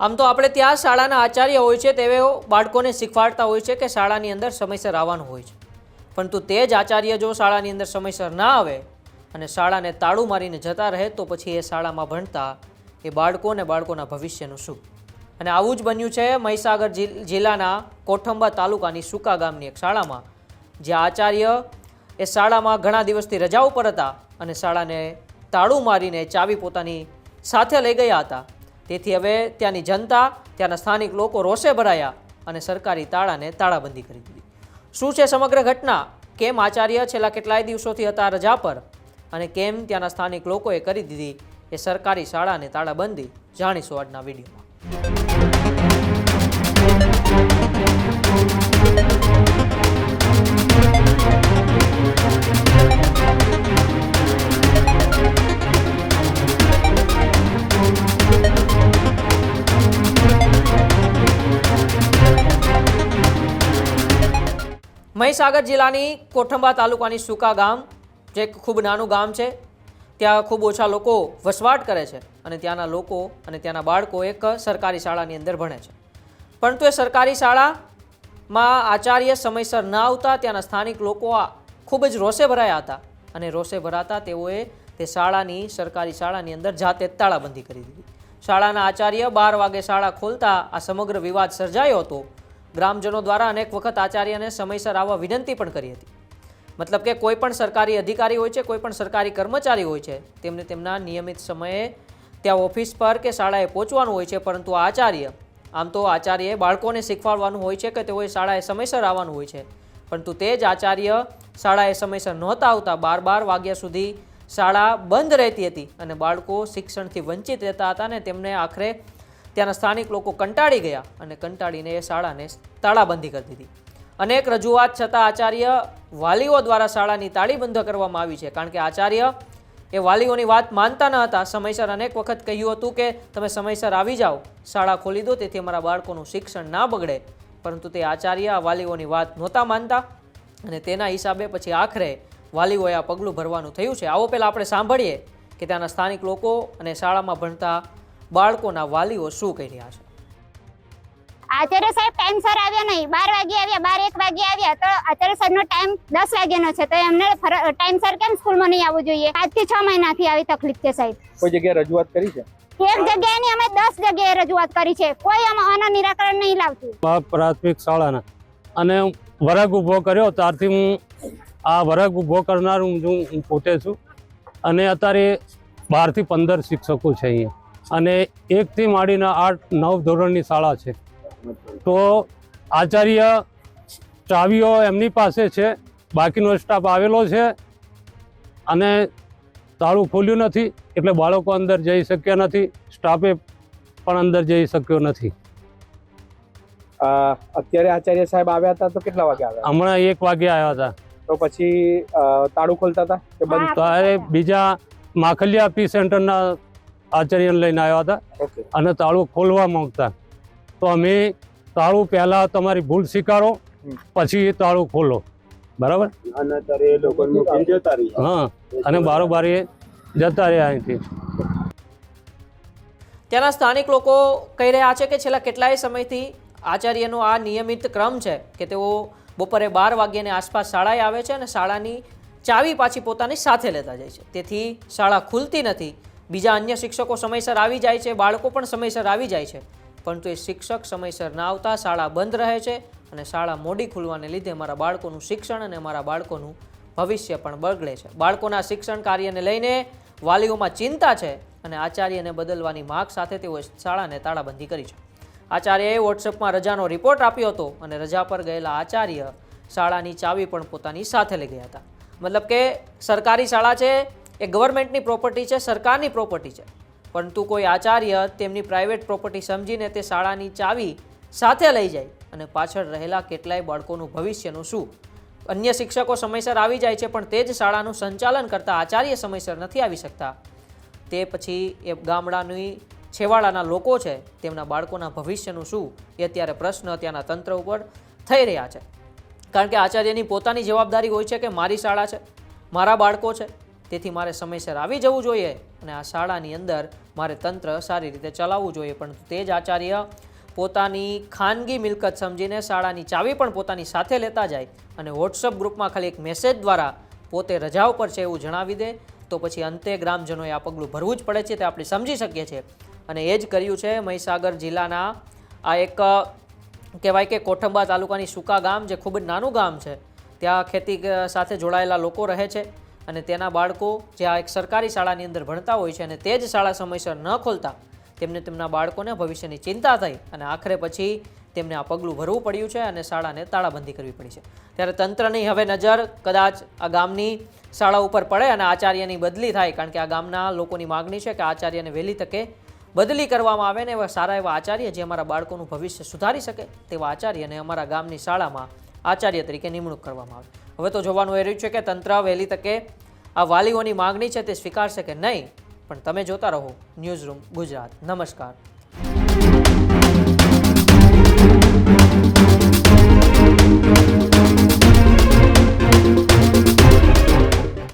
આમ તો આપણે ત્યાં શાળાના આચાર્ય હોય છે તેઓ બાળકોને શીખવાડતા હોય છે કે શાળાની અંદર સમયસર આવવાનું હોય છે. પરંતુ તે જ આચાર્ય જો શાળાની અંદર સમયસર ના આવે અને શાળાને તાળું મારીને જતા રહે તો પછી એ શાળામાં ભણતા એ બાળકો અને બાળકોના ભવિષ્યનું શું? અને આવું જ બન્યું છે મહીસાગર જિલ- જિલ્લાના કોઠંબા તાલુકાની સુકા ગામની એક શાળામાં, જ્યાં આચાર્ય એ શાળામાં ઘણા દિવસથી રજા ઉપર હતા અને શાળાને તાળું મારીને ચાવી પોતાની સાથે લઈ ગયા હતા. તેથી હવે ત્યાંની જનતા, ત્યાંના સ્થાનિક લોકો રોષે ભરાયા અને સરકારી તાળાને તાળાબંધી કરી દીધી. શું છે સમગ્ર ઘટના? કેમ આચાર્ય છેલ્લા કેટલાય દિવસોથી હતા રજા પર? અને કેમ ત્યાંના સ્થાનિક લોકોએ કરી દીધી એ સરકારી શાળાને તાળાબંધી? જાણીશું આજના વિડીયોમાં. મહીસાગર જિલ્લાની કોઠંબા તાલુકાની સુકા ગામ, જે એક ખૂબ નાનું ગામ છે, ત્યાં ખૂબ ઓછા લોકો વસવાટ કરે છે અને ત્યાંના લોકો અને ત્યાંના બાળકો એક સરકારી શાળાની અંદર ભણે છે. પરંતુ એ સરકારી શાળામાં આચાર્ય સમયસર ન આવતા ત્યાંના સ્થાનિક લોકો ખૂબ જ રોષે ભરાયા હતા અને રોષે ભરાતા તેઓએ તે શાળાની સરકારી શાળાની અંદર જાતે તાળાબંધી કરી દીધી. શાળાના આચાર્ય બાર વાગે શાળા ખોલતા આ સમગ્ર વિવાદ સર્જાયો હતો ગ્રામજનો દ્વારા અનેક વખત આચાર્યને સમયસર આવવા વિનંતી પણ કરી હતી. મતલબ કે કોઈ પણ સરકારી અધિકારી હોય છે, કોઈ પણ સરકારી કર્મચારી હોય છે, તેમને તેમના નિયમિત સમયે ત્યાં ઓફિસ પર કે શાળાએ પહોંચવાનું હોય છે, પરંતુ આચાર્ય, આમ તો આચાર્યએ બાળકોને શીખવાડવાનું હોય છે કે તેઓએ શાળાએ સમયસર આવવાનું હોય છે, પરંતુ તે જ આચાર્ય શાળાએ સમયસર નહોતા આવતા. બાર બાર વાગ્યા સુધી શાળા બંધ રહેતી હતી અને બાળકો શિક્ષણથી વંચિત રહેતા હતા અને તેમને આખરે ત્યાંના સ્થાનિક લોકો કંટાળી ગયા અને કંટાળીને એ શાળાને તાળાબંધી કરી દીધી. અનેક રજૂઆત છતાં આચાર્ય વાલીઓ દ્વારા શાળાની તાળીબંધ કરવામાં આવી છે. કારણ કે આચાર્ય એ વાલીઓની વાત માનતા ન હતા. સમયસર અનેક વખત કહ્યું હતું કે, તમે સમયસર આવી જાઓ. શાળા ખોલી દો, તેથી અમારા બાળકોનું શિક્ષણ ના બગડે. પરંતુ તે આચાર્ય આ વાલીઓની વાત નહોતા માનતા અને તેના હિસાબે પછી આખરે વાલીઓએ આ પગલું ભરવાનું થયું છે. આવો પહેલાં આપણે સાંભળીએ કે ત્યાંના સ્થાનિક લોકો અને શાળામાં ભણતા બાળકોના વાલીઓ શું કહી રહ્યા છે? આચાર્ય સાહેબ ટાઈમસર આવ્યા નહીં. બાર વાગે આવ્યા બાર એક વાગે આવ્યા. તો આચાર્ય સાહેબનો ટાઈમ દસ વાગ્યાનો છે. તો એમને ટાઈમ ટાઈમસર કેમ સ્કૂલમાં નહીં આવવું જોઈએ? આજથી છ મહિનાથી આવી તકલીફ છે સાહેબ. કોઈ જગ્યાએ રજૂઆત કરી છે? એક જગ્યાએ અમે દસ જગ્યાએ રજૂઆત કરી છે. કોઈ આમાં આના નિરાકરણ નહીં લાવતું. પ્રાથમિક શાળાના. અને વરગ ઊભો કર્યો ત્યારથી હું આ વરગ ઊભો કરનાર હું પોતે છું. અને અત્યારે બારથી પંદર શિક્ષકો છે અહીંયા. અને એકથી માંડીને આઠ નવ ધોરણની શાળા છે. તો આચાર્ય ચાવીઓ એમની પાસે છે. બાકીનો સ્ટાફ આવેલો છે. અને તાળું ખોલ્યું નથી એટલે બાળકો અંદર જઈ શક્યા નથી. સ્ટાફે પણ અંદર જઈ શક્યો નથી. અત્યારે આચાર્ય સાહેબ આવ્યા હતા તો કેટલા વાગે આવ્યા? હમણાં એક વાગે આવ્યા હતા. તો પછી તાળું ખોલતા હતા કે બંધ? બીજા માખલિયા પી સેન્ટરના આચાર્યને લઈને આવ્યા હતા. અને તાળું ખોલવા માંગતા. તો અમે તાળું પહેલા તમારી ભૂલ સ્વીકારો પછી પછી તાળું ખોલો. બરાબર? એ હા અને બારોબાર એ જતા રહ્યા અહીંથી. ત્યાંના સ્થાનિક લોકો કહી રહ્યા છે કે છેલ્લા કેટલાય સમયથી આચાર્યનો આ નિયમિત ક્રમ છે કે તેઓ બપોરે બાર વાગ્યાની આસપાસ શાળાએ આવે છે અને શાળાની ચાવી પાછી પોતાની સાથે લેતા જાય છે. તેથી શાળા ખુલતી નથી. બીજા અન્ય શિક્ષકો સમયસર આવી જાય છે, બાળકો પણ સમયસર આવી જાય છે. પરંતુ એ શિક્ષક સમયસર ના આવતા શાળા બંધ રહે છે અને શાળા મોડી ખુલવાને લીધે મારા બાળકોનું શિક્ષણ અને મારા બાળકોનું ભવિષ્ય પણ બગડે છે. બાળકોના શિક્ષણ કાર્યને લઈને વાલીઓમાં ચિંતા છે અને આચાર્યને બદલવાની માગ સાથે તેઓએ શાળાને તાળાબંધી કરી છે. આચાર્યએ વોટ્સએપમાં રજાનો રિપોર્ટ આપ્યો હતો અને રજા પર ગયેલા આચાર્ય શાળાની ચાવી પણ પોતાની સાથે લઈ ગયા હતા. મતલબ કે સરકારી શાળા છે એ ગવર્મેન્ટની પ્રોપર્ટી છે, સરકારની પ્રોપર્ટી છે. પરંતુ કોઈ આચાર્ય તેમની પ્રાઇવેટ પ્રોપર્ટી સમજીને તે શાળાની ચાવી સાથે લઈ જાય અને પાછળ રહેલા કેટલાય બાળકોનું ભવિષ્યનું શું? અન્ય શિક્ષકો સમયસર આવી જાય છે, પણ તે જ શાળાનું સંચાલન કરતા આચાર્ય સમયસર નથી આવી શકતા. તે પછી એ ગામડાની છેવાડાના લોકો છે, તેમના બાળકોના ભવિષ્યનું શું? એ અત્યારે પ્રશ્ન ત્યાંના તંત્ર ઉપર થઈ રહ્યા છે. કારણ કે આચાર્યની પોતાની જવાબદારી હોય છે કે મારી શાળા છે, મારા બાળકો છે તેથી મારે સમયસર આવી જવું જોઈએ અને આ શાળાની અંદર મારે તંત્ર સારી રીતે ચલાવવું જોઈએ. પરંતુ તે જ આચાર્ય પોતાની ખાનગી મિલકત સમજીને શાળાની ચાવી પણ પોતાની સાથે લેતા જાય અને વોટ્સઅપ ગ્રુપમાં ખાલી એક મેસેજ દ્વારા પોતે રજા ઉપર છે એવું જણાવી દે, તો પછી અંતે ગ્રામજનોએ આ પગલું ભરવું જ પડે છે તે આપણે સમજી શકીએ છીએ. અને એ જ કર્યું છે મહીસાગર જિલ્લાના આ એક, કહેવાય કે કોઠંબા તાલુકાની સુકા ગામ, જે ખૂબ જ નાનું ગામ છે. ત્યાં ખેતી સાથે જોડાયેલા લોકો રહે છે. અને તેના બાળકો જે આ એક સરકારી શાળાની અંદર ભણતા હોય છે અને તે જ શાળા સમયસર ન ખોલતા, તેમને તેમના બાળકોને ભવિષ્યની ચિંતા થઈ અને આખરે પછી તેમને આ પગલું ભરવું પડ્યું છે અને શાળાને તાળાબંધી કરવી પડી છે. ત્યારે તંત્રની હવે નજર કદાચ આ ગામની શાળા ઉપર પડે અને આચાર્યની બદલી થાય, કારણ કે આ ગામના લોકોની માગણી છે કે આચાર્યને વહેલી તકે બદલી કરવામાં આવે ને એવા સારા એવા આચાર્ય જે અમારા બાળકોનું ભવિષ્ય સુધારી શકે, તેવા આચાર્યને અમારા ગામની શાળામાં આચાર્ય તરીકે નિમણૂક કરવામાં આવે. હવે તો જોવાનું એ રહ્યું છે કે તંત્ર વહેલી તકે આ વાલીઓની માગણી છે તે સ્વીકારશે કે નહીં, પણ તમે જોતા રહો. News room Gujarat. નમસ્કાર.